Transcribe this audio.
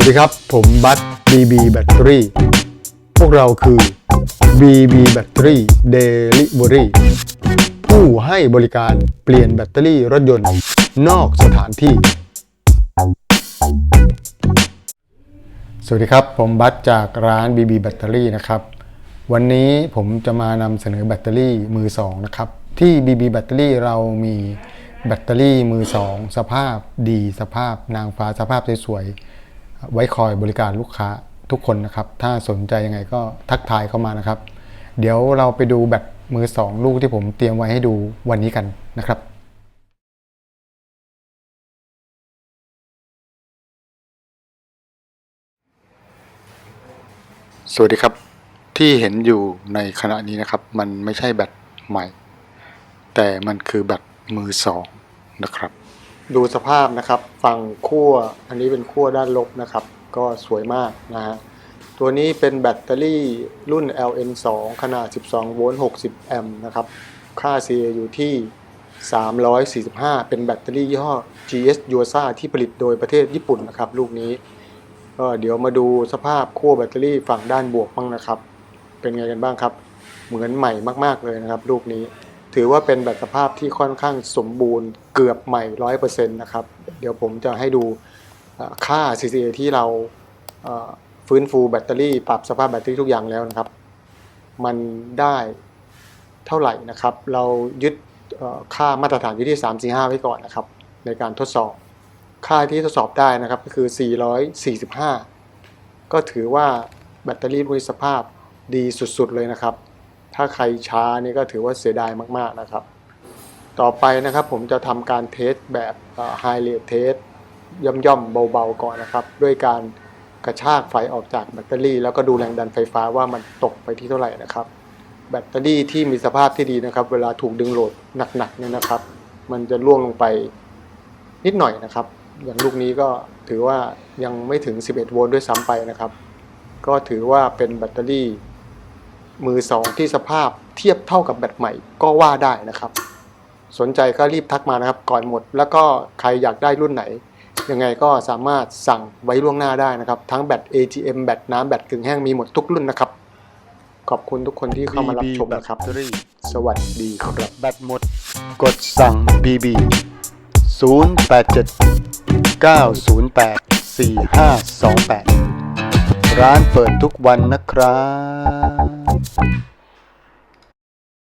วัสดีครับ ผมบัต BB แบตเตอรี่พวกเราคือ BB แบตเตอรี่ Delivery ผู้ให้บริการเปลี่ยนแบตเตอรี่รถยนต์ นอกสถานที่ สวัสดีครับ ผมบัตจากร้าน BB แบตเตอรี่นะครับ วันนี้ผมจะมานำเสนอแบตเตอรี่มือสองนะครับ ที่ BB แบตเตอรี่เรามีแบตเตอรี่มือสองสภาพดีสภาพนางฟ้าสภาพสวยๆ ไว้คอยบริการลูกค้าทุกคนนะครับ ถ้าสนใจยังไงก็ทักทายเข้ามานะครับ เดี๋ยวเราไปดูแบตมือสองลูกที่ผมเตรียมไว้ให้ดูวันนี้กันนะครับสวัสดีครับที่เห็นอยู่ในขณะนี้นะครับ มันไม่ใช่แบตใหม่ แต่มันคือแบตมือสองนะครับ ดูสภาพนะครับฝั่งขั้วอันนี้เป็นขั้วด้านลบนะครับ ก็สวยมากนะฮะตัวนี้เป็นแบตเตอรี่รุ่น LN2 ขนาด 12 โวลต์ 60 แอมป์นะครับ ค่า CA อยู่ที่ 345 เป็นแบตเตอรี่ยี่ห้อ GS Yuasa ที่ผลิตโดยประเทศญี่ปุ่นนะครับ ลูกนี้ ก็เดี๋ยวมาดูสภาพขั้วแบตเตอรี่ฝั่งด้านบวกบ้างนะครับ เป็นไงกันบ้างครับ เหมือนใหม่มาก ๆ เลยนะครับ ลูกนี้ ถือว่าเป็นแบตสภาพที่ค่อนข้างสมบูรณ์เกือบใหม่ร้อยเปอร์เซ็นต์นะครับ เดี๋ยวผมจะให้ดูค่า CCA ที่เราฟื้นฟูแบตเตอรี่ ปรับสภาพแบตเตอรี่ทุกอย่างแล้วนะครับ มันได้เท่าไหร่นะครับ เรายึดค่ามาตรฐานอยู่ที่ 345 ไว้ก่อนนะครับ ในการทดสอบ ค่าที่ทดสอบได้นะครับก็คือ 445 ก็ถือว่าแบตเตอรี่มีสภาพดีสุดๆเลยนะครับ ถ้าใครช้านี่ก็ถือว่าเสียดายมากๆนะครับ ต่อไปนะครับผมจะทำการเทสแบบไฮเ r ทเทสย่อมๆเบาๆก่อนนะครับ ด้วยการกระชากไฟออกจากแบตเตอรี่ แล้วก็ดูแรงดันไฟฟ้าว่ามันตกไปที่เท่าไหร่นะครับ แบตเตอรี่ที่มีสภาพที่ดีนะครับ เวลาถูกดึงโหลดหนักๆเนี่ยนะครับ มันจะร่วงลงไปนิดหน่อยนะครับ อย่างลูกนี้ก็ถือว่ายังไม่ถึง 11 โวลต์ด้วยซ้ำไปนะครับ ก็ถือว่าเป็นแบตเตอรี่ มือสองที่สภาพเทียบเท่ากับแบตใหม่ก็ว่าได้นะครับ สนใจก็รีบทักมานะครับ ก่อนหมด แล้วก็ใครอยากได้รุ่นไหน ยังไงก็สามารถสั่งไว้ล่วงหน้าได้นะครับ ทั้งแบต AGM แบตน้ำแบตกึ่งแห้งมีหมดทุกรุ่นนะครับ ขอบคุณทุกคนที่เข้ามารับชมนะครับ สวัสดีครับแบตหมด กดสั่ง BB 087 908 4528 ร้านเปิดทุกวันนะครับ Thank you.